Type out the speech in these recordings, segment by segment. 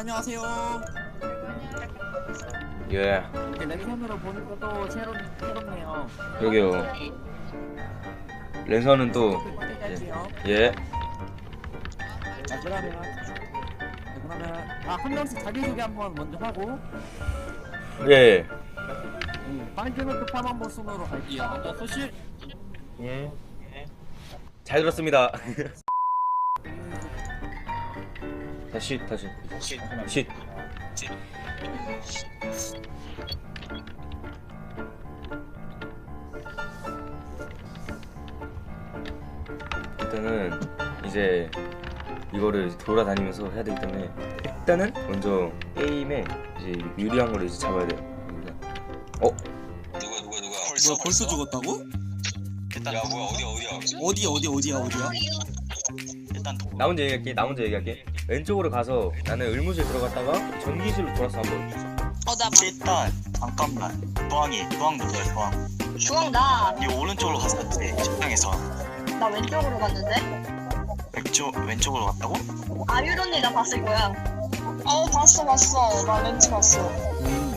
안녕하세요. 예, 이렇게 랜선으로 보니까 또 새롭, 새롭네요. 여기요. 랜선은 또, 할게요. 예, 자, 그러면, 네, 그러면, 아, 한 명씩 자기소개 한번 먼저 하고, 예. 음, 파이트노트 파만 보 순으로 갈게요. 먼저 소실. 예. 잘 들었습니다. 다시, 다시. 쉿. 일단은 이제 이거를 돌아다니면서 해야 되기 때문에 일단은 먼저 게임에 이제 유리한 거를 이제 잡아야 돼요. 어? 누가 누가 누가 뭐야 벌써 죽었다고? 일단 야 뭐야 어디야 어디야 어디 어디 어디야 어디야? 일단 도... 나 혼자 얘기할게. 나 혼자 얘기할게. 왼쪽으로 가서 나는 의무실 들어갔다가 전기실로 돌아서 한번. 어나 일단 잠깐만 도항이 도항 누구야 도항 중앙 나. 이 오른쪽으로 갔었지 식당에서 나 왼쪽으로 갔는데. 왼쪽 왼쪽으로 갔다고? 아유언니 나 봤을 거야. 어 봤어 봤어. 나 렌즈 봤어. 음.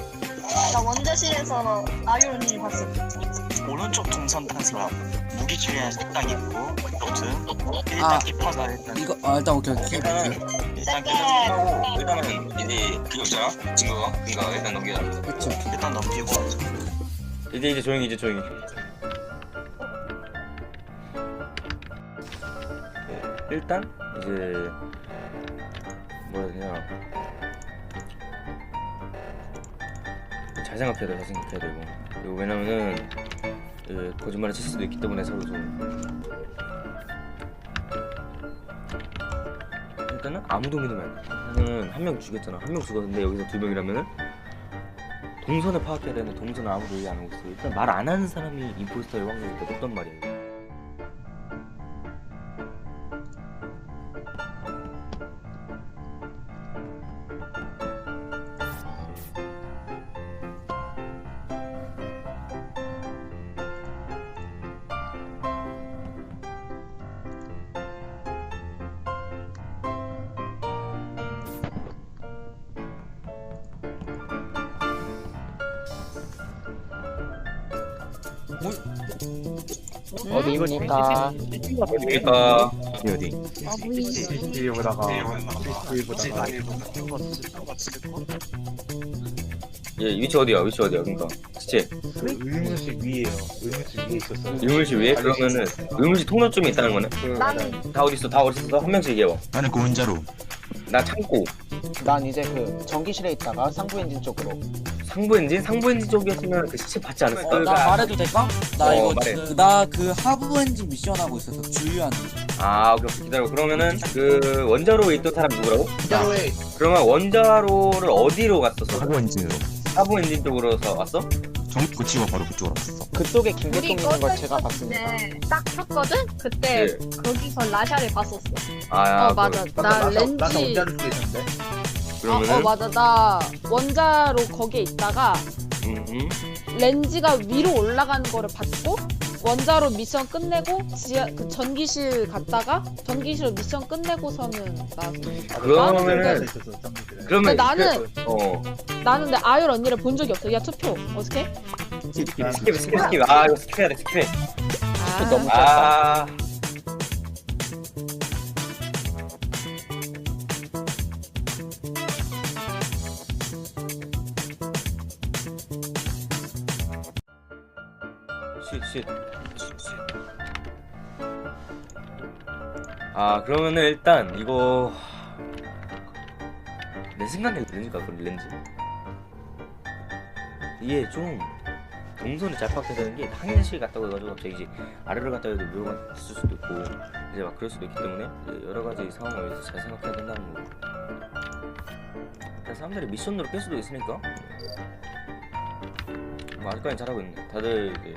나 원자실에서 아유 언니 봤어. 오른쪽 동선 탄 사람 무기 처리한 식당 있고 그쪽은 일단 아. 깊어서 일단 이거 아 일단 오케이 오케이. 일단은 일단 계속 하고 일단은 이제 그게 없잖아 증거가 그니까 일단 넘겨 그치 오케이. 일단 넘기고 이제 이제 조용히 이제 조용히. 네, 일단 이제 뭐라 해야 되냐. 잘 생각해야 돼, 잘 생각해야 되고. 그리고 왜냐면은 예, 거짓말을 칠 수도 있기 때문에 서로 좀 일단은 아무도 믿으면 안 돼. 나는 한명 죽였잖아. 한 명 죽었는데 여기서 두 명이라면은 동선을 파악해야 되는데 동선을 아무도 얘기 안 하고 있어. 일단 말 안 하는 사람이 임포스터의 확률이 더 높단 말이야. 어디 이거니까. 어디니까 어디 어디. 뒤에보다가. 예 위치 어디야? 위치 어디야? 그러니까 시체 의무실 위에요. 의무실 위에 있었어요. 의무실 위에 그러면은 의무실 통로쯤에 있다는 거네. 나는 다 어디 있어? 다 어디 있어? 한 명씩 얘기해봐. 나는 그 혼자로 나 창고. 난 이제 그 전기실에 있다가 상부 엔진 쪽으로 상부 엔진? 상부 엔진 쪽이었으면 그 시체 받지 않았을까? 어, 나 말해도 될까? 나 어, 이거 말해. 나 그 하부 엔진 미션 하고 있었어. 주유하는. 아 오케이 오케이 기다려. 그러면은 그 원자로에 있던 사람 누구라고? 자로에 그러면 원자로를 어디로 갔었어? 사고 엔진으로 사부 엔진 쪽으로서 왔어? 정 고치고 바로 그쪽으로 갔어. 그쪽에 김대통 있는 걸 제가 봤습니다. 네, 딱 켰거든? 그때 네. 거기서 라샤를 봤었어. 아 어, 맞아. 나 렌즈. 나사 혼자를 쓰고 있었는데. 어, 그러면은 어, 맞아. 나 원자로 거기에 있다가 음, 음. 렌즈가 위로 올라가는 거를 봤고, 원자로 미션 끝내고, 지하, 그 전기실 갔다가, 전기실 미션 끝내고서는 나왔어. 그러면은 있었어, 정리실에. 그러면 나는- 그, 어 나는 근데 아율 언니를 본 적이 없어. 야, 투표. 어떻게? 스킵 스킵 스킵 스킵 아 이거 스킵해야 돼 스킵해 아, 너무 아 쉿쉿. 아 그러면은 일단 이거 내 생각에 렌즈가 그 렌즈? 이게 좀 동선이 잘 파악해야 되는 게 항해실 갔다고 해가지고 갑자기 이제 아래를 갔다 해도 묘가 있을 수도 있고 이제 막 그럴 수도 있기 때문에 여러 가지 상황을 이제 잘 생각해야 된다는 거고 사람들이 미션으로 깰 수도 있으니까. 뭐 아직까지 잘하고 있네. 다들 이제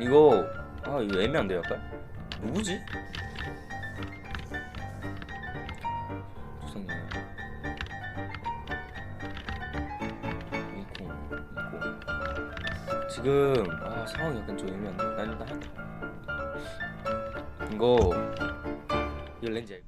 이거 아 이거 애매한데 약간 누구지? 지금 아 상황이 약간 좀 애매한데 난 일단. 이거 이거 렌즈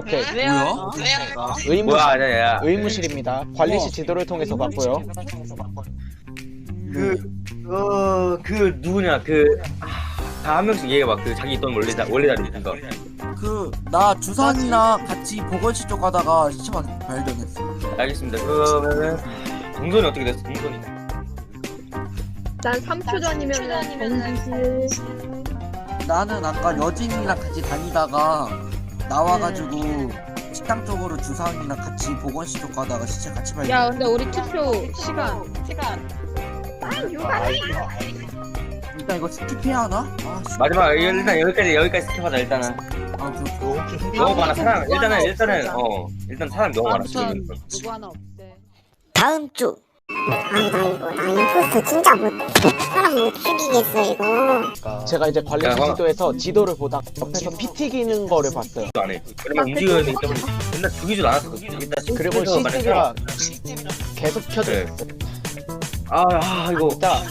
오케이. 뭐야? 의무실, 뭐야 야야 의무실입니다. 관리실 지도를 통해서 봤고요. 그어그 누구냐 그다한 명씩 얘기해봐 그 자기 있던 원래 자 원래 자리 그니까 그나 주산이랑 같이 보건실 쪽 가다가 시체가 발견했어. 알겠습니다 그러면은 동선이 어떻게 됐어 동선이 난 3초 전이면 전기실 나는 아까 여진이랑 같이 다니다가 나와가지고 식당 쪽으로 주산이랑 같이 보건실 쪽 가다가 시체 같이 발견. 야 근데 우리 투표 시간 일단 이거 스킵해야 하나? 아, 씨. 마지막 일단 여기까지 여기까지 스킵하자 일단은 아, 그, 혹시 너무 많아 사람 일단은 일단은 어 일단 사람 너무 많아 아무튼 지금 누구 하나 없대 다음 주. 아이고 아이고 나 임포스터 진짜 못 사람 못 죽이겠어 이거. 제가 이제 관리실 야, 형. 지도에서 지도를 보다 옆에서 피 튀기는 거를 봤어요. 안해 왜냐면 움직여야 되기 때문에 맨날 죽이지도 않았어 일단 그리고 CCTV 가 CCTV가 계속 켜져 네. 있어요. 아, 아 이거 자,